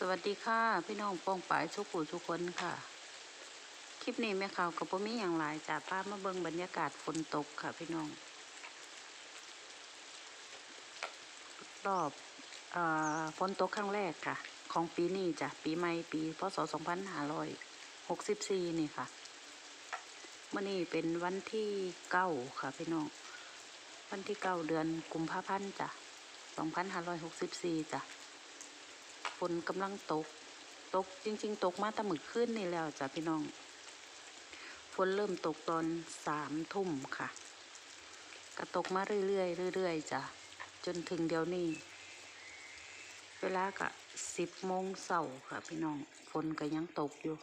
สวัสดีค่ะ พี่น้องป้องปายทุกผู้ทุกคนค่ะ คลิปนี้แม่ข่าวกับพ่มีอย่างไรจากภาพมาเบิงบรรยากาศฝนตกค่ะ พี่น้อง รอบเออฝนตกครั้งแรกค่ะ ของปีนี้จ้ะปีใหม่ปีพศ2564 นี่ค่ะเมื่อนี้เป็นวันที่เก้าค่ะพี่น้องวันที่เก้าเดือนกุมภาพันธ์จ้ะ2564จ้ะ นกำลังตก ตกจริง ๆ ตกมาตะมึกขึ้นนี่แล้วจ้ะพี่น้อง ฝนเริ่มตกตอนสามทุ่มค่ะ ก็ตกมาเรื่อยๆเรื่อยๆจ้ะจนถึงเดี๋ยวนี้ เวลาก็สิบโมงเสาร์ค่ะ พี่น้องฝนก็ยังตกอยู่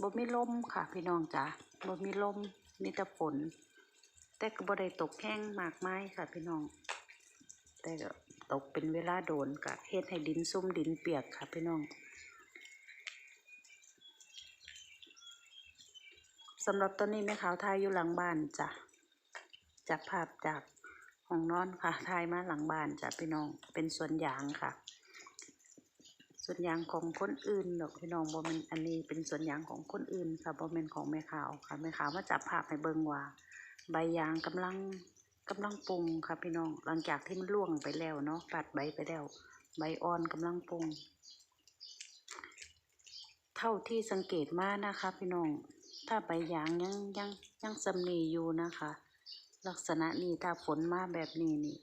บ่มีลมค่ะพี่น้องจ้ะบ่มีลมมีแต่ฝน แต่ก็บ่ได้ตกแห้งมากไมายค่ะพี่น้อง แต่ก็ตกเป็นเวลาโดนกะเฮ็ดให้ดินซุ่มดินเปียกค่ะพี่น้องสำหรับตอนนี้แม่ขาวทายอยู่หลังบ้านจ้ะจากภาพจากห้องนอนค่ะทายมาหลังบ้านจ้ะพี่น้องเป็นสวนยางค่ะสวนยางของคนอื่นดอกพี่น้องบ่แม่นอันนี้เป็นสวนยางของคนอื่นค่ะบ่แม่นของแม่ขาวค่ะแม่ขาวมาจับภาพให้เบิ่งว่า ใบยางกำลัง กำลังปรุงค่ะพี่น้อง หลังจากที่มันร่วงไปแล้วเนาะปัดใบไปแล้ว ใบอ่อนกำลังปรุง เท่าที่สังเกตมานะคะ พี่น้อง ถ้าใบยางยังยังยังสำนีอยู่นะคะ ลักษณะนี้ถ้าฝนมาแบบนี้นี่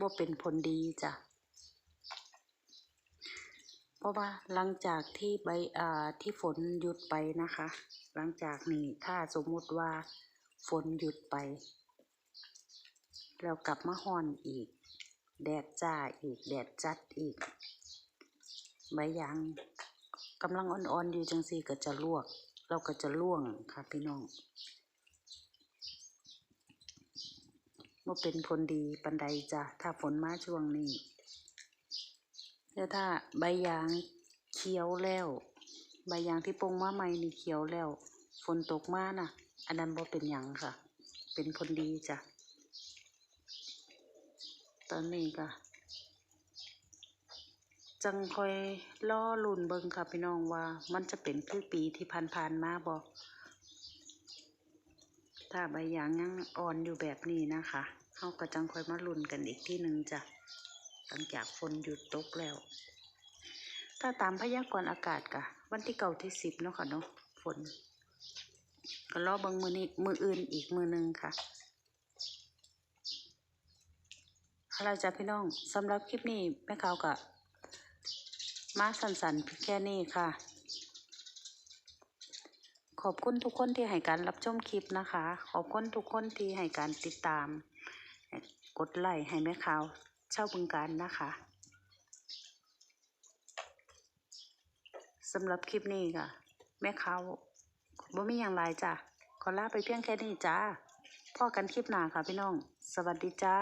ว่าเป็นผลดีจ้ะ เพราะว่าหลังจากที่ใบอ่าที่ฝนหยุดไปนะคะ หลังจากนี้ถ้าสมมุติว่าฝนหยุดไป แล้วกลับมาฮ้อนอีก แดดจ้าอีก แดดจัดอีก ใบยางกำลังอ่อนๆอยู่จังสี่ก็จะลวก เราก็จะล่วงค่ะพี่น้องว่าเป็นผลดีปันใดจ้ะถ้าฝนมาช่วงนี้แต่ถ้าใบยางเขียวแล้ว ใบยางที่ปงมาใหม่นี่เขียวแล้ว ฝนตกมาน่ะ อันนั้นบ่เป็นหยังค่ะ เป็นผลดีจ้ะ ตอนนี้ก็จังคอยล่อลุนเบิงค่ะพี่น้องว่า มันจะเป็นคือปีที่ผ่านๆมาบ่ถ้าใบยางยังอ่อนอยู่แบบนี้นะคะเขาก็จังคอยมาลุนกันอีกที่หนึ่งจ้ะหลังจากฝนหยุดตกแล้ว ถ้าตามพยากรณ์อากาศกะ วันที่เก่าที่สิบเนาะค่ะเนาะฝน ก็รอเบิงมือนี้มืออื่นอีกมือหนึ่งค่ะ เอาล่ะจ้ะพี่น้องสำหรับคลิปนี้แม่ขากะมาสันๆเพียงแค่นี้ค่ะ ขอบคุณทุกคนที่ให้การรับชมคลิปนะคะ ขอบคุณทุกคนที่ให้การติดตาม กดไลค์ให้แม่ขาวเช่าบึงการนะคะสำหรับคลิปนี้ค่ะ แม่ขาวบ่มีอย่างไรจ้ะขอลาไปเพียงแค่นี้จ้าพ่อกันคลิปหน้าค่ะพี่น้อง สวัสดีจ้า